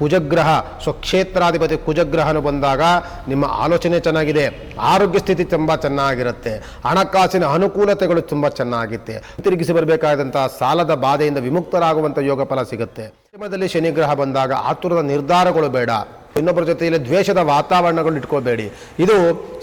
ಕುಜಗ್ರಹ, ಸ್ವಕ್ಷೇತ್ರಾಧಿಪತಿ ಕುಜಗ್ರಹನು ಬಂದಾಗ ನಿಮ್ಮ ಆಲೋಚನೆ ಚೆನ್ನಾಗಿದೆ, ಆರೋಗ್ಯ ಸ್ಥಿತಿ ತುಂಬ ಚೆನ್ನಾಗಿರುತ್ತೆ, ಹಣಕಾಸಿನ ಅನುಕೂಲತೆಗಳು ತುಂಬ ಚೆನ್ನಾಗಿತ್ತೆ. ತಿರುಗಿಸಿ ಬರಬೇಕಾದಂತಹ ಸಾಲದ ಬಾಧೆಯಿಂದ ವಿಮುಕ್ತರಾಗುವಂಥ ಯೋಗ ಫಲ ಸಿಗುತ್ತೆ ಶನಿಗ್ರಹ ಬಂದಾಗ ಆತುರದ ನಿರ್ಧಾರಗಳು ಬೇಡ. ಇನ್ನೊಬ್ಬರ ಜೊತೆಯಲ್ಲಿ ದ್ವೇಷದ ವಾತಾವರಣಗಳು ಇಟ್ಕೋಬೇಡಿ. ಇದು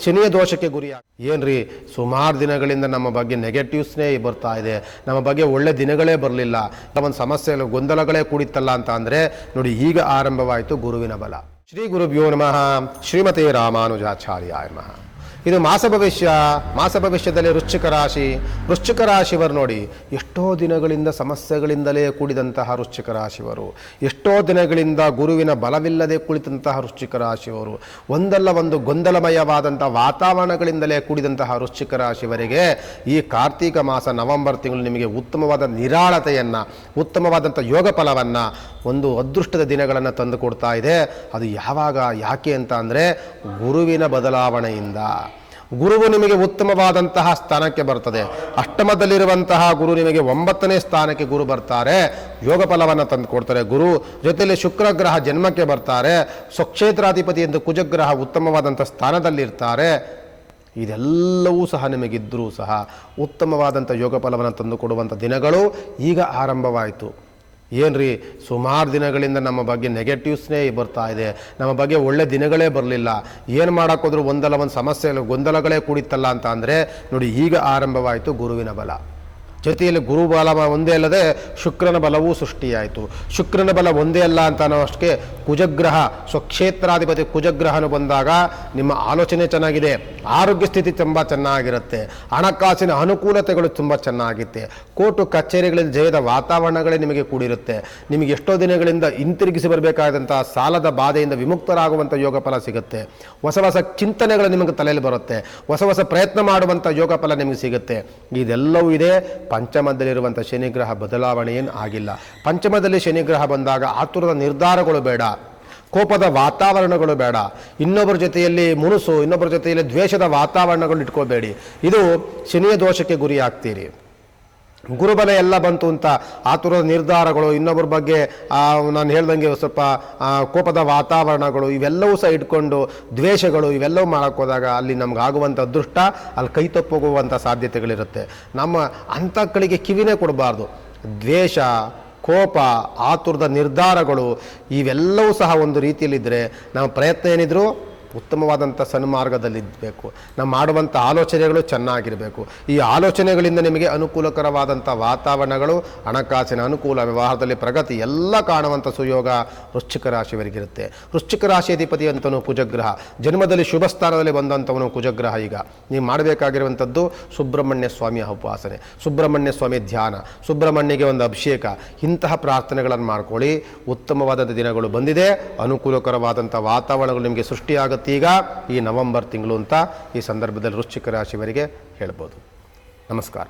ಶನಿಯ ದೋಷಕ್ಕೆ ಗುರಿ ಏನ್ರಿ? ಸುಮಾರು ದಿನಗಳಿಂದ ನಮ್ಮ ಬಗ್ಗೆ ನೆಗೆಟಿವ್ಸ್ನೇ ಬರ್ತಾ ಇದೆ. ನಮ್ಮ ಬಗ್ಗೆ ಒಳ್ಳೆ ದಿನಗಳೇ ಬರಲಿಲ್ಲ. ಒಂದು ಸಮಸ್ಯೆ ಗೊಂದಲಗಳೇ ಕೂಡಿತ್ತಲ್ಲ ಅಂತ ಅಂದರೆ, ನೋಡಿ ಈಗ ಆರಂಭವಾಯಿತು ಗುರುವಿನ ಬಲ. ಶ್ರೀ ಗುರುಭ್ಯೋ ನಮಃ. ಶ್ರೀಮತಿ ರಾಮಾನುಜಾಚಾರ್ಯ ನಮಃ. ಇದು ಮಾಸ ಭವಿಷ್ಯ, ಮಾಸ ಭವಿಷ್ಯದಲ್ಲಿ ವೃಶ್ಚಿಕ ರಾಶಿ. ವೃಶ್ಚಿಕ ರಾಶಿವರು ನೋಡಿ, ಎಷ್ಟೋ ದಿನಗಳಿಂದ ಸಮಸ್ಯೆಗಳಿಂದಲೇ ಕೂಡಿದಂತಹ ವೃಶ್ಚಿಕ ರಾಶಿವರು ಎಷ್ಟೋ ದಿನಗಳಿಂದ ಗುರುವಿನ ಬಲವಿಲ್ಲದೆ ಕುಳಿತಂತಹ ವೃಶ್ಚಿಕ ರಾಶಿಯವರು. ಒಂದಲ್ಲ ಒಂದು ಗೊಂದಲಮಯವಾದಂಥ ವಾತಾವರಣಗಳಿಂದಲೇ ಕೂಡಿದಂತಹ ವೃಶ್ಚಿಕ ರಾಶಿಯವರಿಗೆ ಈ ಕಾರ್ತೀಕ ಮಾಸ ನವೆಂಬರ್ ತಿಂಗಳು ನಿಮಗೆ ಉತ್ತಮವಾದ ನಿರಾಳತೆಯನ್ನು, ಉತ್ತಮವಾದಂಥ ಯೋಗ ಫಲವನ್ನು, ಒಂದು ಅದೃಷ್ಟದ ದಿನಗಳನ್ನು ತಂದುಕೊಡ್ತಾ ಇದೆ. ಅದು ಯಾವಾಗ, ಯಾಕೆ ಅಂತ ಅಂದರೆ ಗುರುವಿನ ಬದಲಾವಣೆಯಿಂದ. ಗುರುವು ನಿಮಗೆ ಉತ್ತಮವಾದಂತಹ ಸ್ಥಾನಕ್ಕೆ ಬರ್ತದೆ ಅಷ್ಟಮದಲ್ಲಿರುವಂತಹ ಗುರು ನಿಮಗೆ ಒಂಬತ್ತನೇ ಸ್ಥಾನಕ್ಕೆ ಗುರು ಬರ್ತಾರೆ. ಯೋಗ ಫಲವನ್ನು ತಂದು ಕೊಡ್ತಾರೆ ಗುರು. ಜೊತೆಯಲ್ಲಿ ಶುಕ್ರ ಗ್ರಹ ಜನ್ಮಕ್ಕೆ ಬರ್ತಾರೆ. ಸ್ವಕ್ಷೇತ್ರಾಧಿಪತಿ ಎಂದು ಕುಜಗ್ರಹ ಉತ್ತಮವಾದಂಥ ಸ್ಥಾನದಲ್ಲಿರ್ತಾರೆ. ಇದೆಲ್ಲವೂ ಸಹ ನಿಮಗಿದ್ದರೂ ಸಹ ಉತ್ತಮವಾದಂಥ ಯೋಗ ಫಲವನ್ನು ತಂದುಕೊಡುವಂಥ ದಿನಗಳು ಈಗ ಆರಂಭವಾಯಿತು. ಏನ್ರಿ, ಸುಮಾರು ದಿನಗಳಿಂದ ನಮ್ಮ ಬಗ್ಗೆ ನೆಗೆಟಿವ್ಸ್ನೇ ಬರ್ತಾ ಇದೆ. ನಮ್ಮ ಬಗ್ಗೆ ಒಳ್ಳೆ ದಿನಗಳೇ ಬರಲಿಲ್ಲ. ಏನು ಮಾಡೋಕ್ಕೋದ್ರೂ ಒಂದಲ್ಲ ಒಂದು ಸಮಸ್ಯೆ, ಗೊಂದಲಗಳೇ ಕೂಡಿತ್ತಲ್ಲ ಅಂತ ಅಂದರೆ, ನೋಡಿ ಈಗ ಆರಂಭವಾಯಿತು ಗುರುವಿನ ಬಲ. ಜೊತೆಯಲ್ಲಿ ಗುರು ಬಲ ಒಂದೇ ಅಲ್ಲದೆ ಶುಕ್ರನ ಬಲವೂ ಸೃಷ್ಟಿಯಾಯಿತು. ಶುಕ್ರನ ಬಲ ಒಂದೇ ಅಲ್ಲ ಅಂತ ಅನ್ನೋ ಅಷ್ಟಕ್ಕೆ ಕುಜಗ್ರಹ, ಸ್ವಕ್ಷೇತ್ರಾಧಿಪತಿ ಕುಜಗ್ರಹನು ಬಂದಾಗ ನಿಮ್ಮ ಆಲೋಚನೆ ಚೆನ್ನಾಗಿದೆ, ಆರೋಗ್ಯ ಸ್ಥಿತಿ ತುಂಬ ಚೆನ್ನಾಗಿರುತ್ತೆ, ಹಣಕಾಸಿನ ಅನುಕೂಲತೆಗಳು ತುಂಬ ಚೆನ್ನಾಗಿತ್ತೆ, ಕೋರ್ಟು ಕಚೇರಿಗಳಲ್ಲಿ ಜಯದ ವಾತಾವರಣಗಳೇ ನಿಮಗೆ ಕೂಡಿರುತ್ತೆ, ನಿಮಗೆ ಎಷ್ಟೋ ದಿನಗಳಿಂದ ಹಿಂತಿರುಗಿಸಿ ಬರಬೇಕಾದಂತಹ ಸಾಲದ ಬಾಧೆಯಿಂದ ವಿಮುಕ್ತರಾಗುವಂಥ ಯೋಗ ಫಲ ಸಿಗುತ್ತೆ. ಹೊಸ ಹೊಸ ಚಿಂತನೆಗಳು ನಿಮಗೆ ತಲೆಯಲ್ಲಿ ಬರುತ್ತೆ, ಹೊಸ ಹೊಸ ಪ್ರಯತ್ನ ಮಾಡುವಂಥ ಯೋಗ ಫಲ ನಿಮಗೆ ಸಿಗುತ್ತೆ. ಇದೆಲ್ಲವೂ ಇದೆ. ಪಂಚಮದಲ್ಲಿರುವಂಥ ಶನಿಗ್ರಹ ಬದಲಾವಣೆ ಏನು ಆಗಿಲ್ಲ. ಪಂಚಮದಲ್ಲಿ ಶನಿಗ್ರಹ ಬಂದಾಗ ಆತುರದ ನಿರ್ಧಾರಗಳು ಬೇಡ. ಕೋಪದ ವಾತಾವರಣಗಳು ಬೇಡ. ಇನ್ನೊಬ್ಬರ ಜೊತೆಯಲ್ಲಿ ಮುನುಸು ಇನ್ನೊಬ್ಬರ ಜೊತೆಯಲ್ಲಿ ದ್ವೇಷದ ವಾತಾವರಣಗಳು ಇಟ್ಕೋಬೇಡಿ. ಇದು ಶನಿಯ ದೋಷಕ್ಕೆ ಗುರಿ ಆಗ್ತೀರಿ ಗುರುಬಲ ಎಲ್ಲ ಬಂತು ಅಂತ ಆತುರದ ನಿರ್ಧಾರಗಳು, ಇನ್ನೊಬ್ಬರ ಬಗ್ಗೆ ನಾನು ಹೇಳ್ದಂಗೆ ಸ್ವಲ್ಪ ಕೋಪದ ವಾತಾವರಣಗಳು, ಇವೆಲ್ಲವೂ ಸಹ ಇಟ್ಕೊಂಡು ದ್ವೇಷಗಳು ಇವೆಲ್ಲವೂ ಮಾಡೋಕ್ಕೋದಾಗ ಅಲ್ಲಿ ನಮ್ಗೆ ಆಗುವಂಥ ಅದೃಷ್ಟ, ಅಲ್ಲಿ ಕೈ ತಪ್ಪೋಗುವಂಥ ಸಾಧ್ಯತೆಗಳಿರುತ್ತೆ. ನಮ್ಮ ಅಂಥಗಳಿಗೆ ಕಿವಿನೇ ಕೊಡಬಾರ್ದು. ದ್ವೇಷ, ಕೋಪ, ಆತುರದ ನಿರ್ಧಾರಗಳು, ಇವೆಲ್ಲವೂ ಸಹ ಒಂದು ರೀತಿಯಲ್ಲಿದ್ದರೆ ನಮ್ಮ ಪ್ರಯತ್ನ ಏನಿದ್ರು ಉತ್ತಮವಾದಂಥ ಸನ್ಮಾರ್ಗದಲ್ಲಿದ್ದಬೇಕು ನಾವು ಮಾಡುವಂಥ ಆಲೋಚನೆಗಳು ಚೆನ್ನಾಗಿರಬೇಕು. ಈ ಆಲೋಚನೆಗಳಿಂದ ನಿಮಗೆ ಅನುಕೂಲಕರವಾದಂಥ ವಾತಾವರಣಗಳು, ಹಣಕಾಸಿನ ಅನುಕೂಲ ವ್ಯವಹಾರದಲ್ಲಿ ಪ್ರಗತಿ ಎಲ್ಲ ಕಾಣುವಂಥ ಸುಯೋಗ ವೃಶ್ಚಿಕ ರಾಶಿಯವರಿಗಿರುತ್ತೆ. ವೃಶ್ಚಿಕ ರಾಶಿ ಅಧಿಪತಿ ಅಂತವನು ಕುಜಗ್ರಹ. ಜನ್ಮದಲ್ಲಿ ಶುಭ ಸ್ಥಾನದಲ್ಲಿ ಬಂದಂಥವನು ಕುಜಗ್ರಹ ಈಗ. ನೀವು ಮಾಡಬೇಕಾಗಿರುವಂಥದ್ದು ಸುಬ್ರಹ್ಮಣ್ಯ ಸ್ವಾಮಿಯ ಉಪಾಸನೆ, ಸುಬ್ರಹ್ಮಣ್ಯ ಸ್ವಾಮಿ ಧ್ಯಾನ, ಸುಬ್ರಹ್ಮಣ್ಯಗೆ ಒಂದು ಅಭಿಷೇಕ. ಇಂತಹ ಪ್ರಾರ್ಥನೆಗಳನ್ನು ಮಾಡ್ಕೊಳ್ಳಿ. ಉತ್ತಮವಾದ ದಿನಗಳು ಬಂದಿದೆ. ಅನುಕೂಲಕರವಾದಂಥ ವಾತಾವರಣಗಳು ನಿಮಗೆ ಸೃಷ್ಟಿಯಾಗುತ್ತೆ ಈಗ ಈ ನವೆಂಬರ್ ತಿಂಗಳು ಅಂತ ಈ ಸಂದರ್ಭದಲ್ಲಿ ವೃಶ್ಚಿಕ ರಾಶಿಯವರಿಗೆ ಹೇಳ್ಬೋದು. ನಮಸ್ಕಾರ.